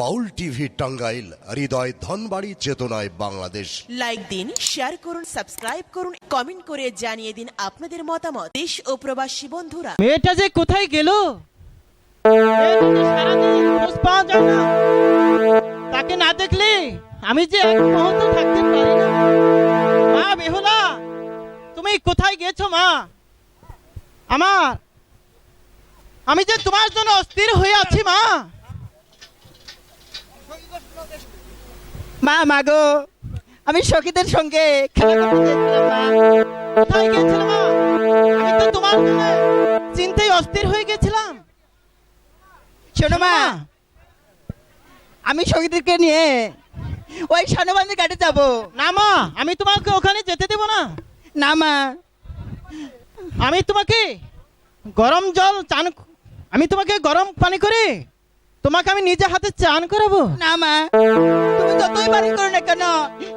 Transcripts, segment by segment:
বাউল TV Tangail হৃদয় ধনবাড়ি চেতনায় Bangladesh. Like দিন share করুন সাবস্ক্রাইব করুন কমেন্ট করে জানিয়ে দিন আপনাদের মতামত। দেশ ও প্রবাসী বন্ধুরা। মেয়েটা যে কোথায় গেল? তাকে না দেখলে আমি যে এক মুহূর্ত থাকতে পারি না। মা বেহুলা তুমি কোথায় গেছো মা? আমার আমি যে তোমার জন্য অস্থির হয়ে আছি মা। মা মাগো আমি সখীদের সঙ্গে খেলা করতে কোথায় গেছিলে আমি তো তোমার চিন্তায় অস্থির হয়ে গেছিলাম শোনো মা। আমি সখীদেরকে নিয়ে ওই সানবান্ধের ঘাটে যাব। না মা আমি তোমাকে ওখানে যেতে দেব না। না মা। আমি তোমাকে গরম জল চান আমি তোমাকে গরম পানি করে তোমাকে আমি নিজে হাতে চান করাবো? না মা। তুমি যতই বাড়ি করো না কেন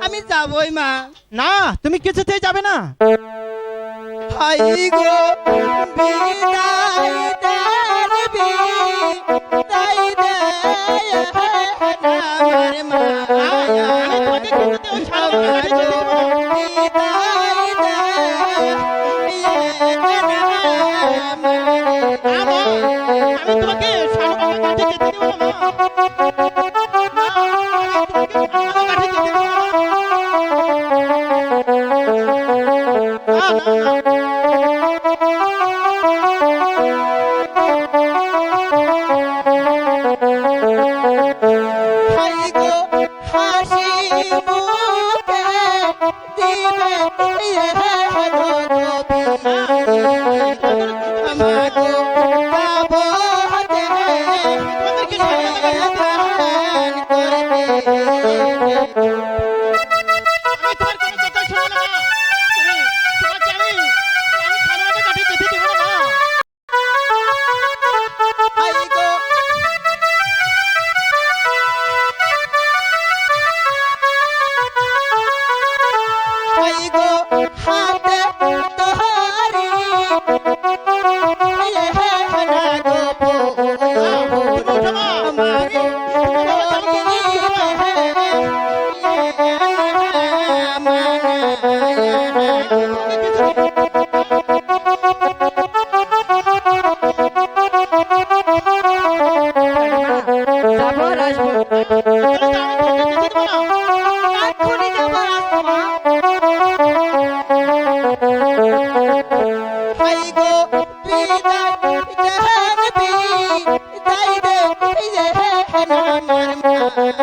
আমি যাবই মা। না তুমি কিছুতেই যাবে না। হাই গো বিদায় দেবি তাই দে আমার মা। আমি তোমাকে সারা oh you.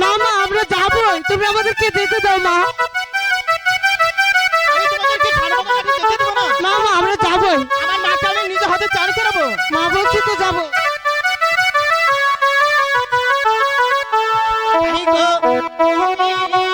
না মা আমরা যাবোই। তুমি আমাদেরকে যেতে দাও, মা। না মা আমরা যাবোই। আমার মাকে আমি নিজে হাতে চান করাবো মা বলছি তো যাব। এই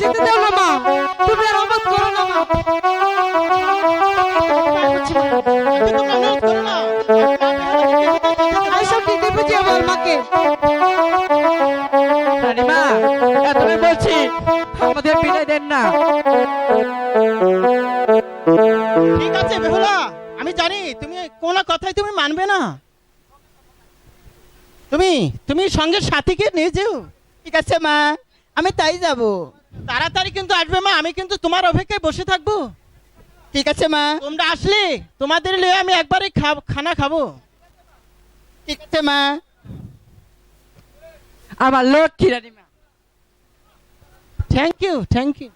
যেতে দাও না মা। তুমি আর অবাধ করো না মা। রানীমা এতই বলছি, আমাদের বিদায় দেন না। ঠিক আছে বেহুলা আমি জানি, তুমি কোনো কথাই তুমি মানবে না। তুমি তুমি সঙ্গে সাথীকে নিয়ে যেও। ঠিক আছে, মা, আমি তাই যাব। তাড়াতাড়ি কিন্তু আসবে, মা, আমি কিন্তু তোমার অপেক্ষায় বসে থাকব। ঠিক আছে, মা, তোমরা আসলে তোমাদের লিয়ে আমি একবারে খাব- খানা খাব। ঠিক আছে, মা। আমার লক্ষ্মী রানীমা থ্যাংক ইউ থ্যাংক ইউ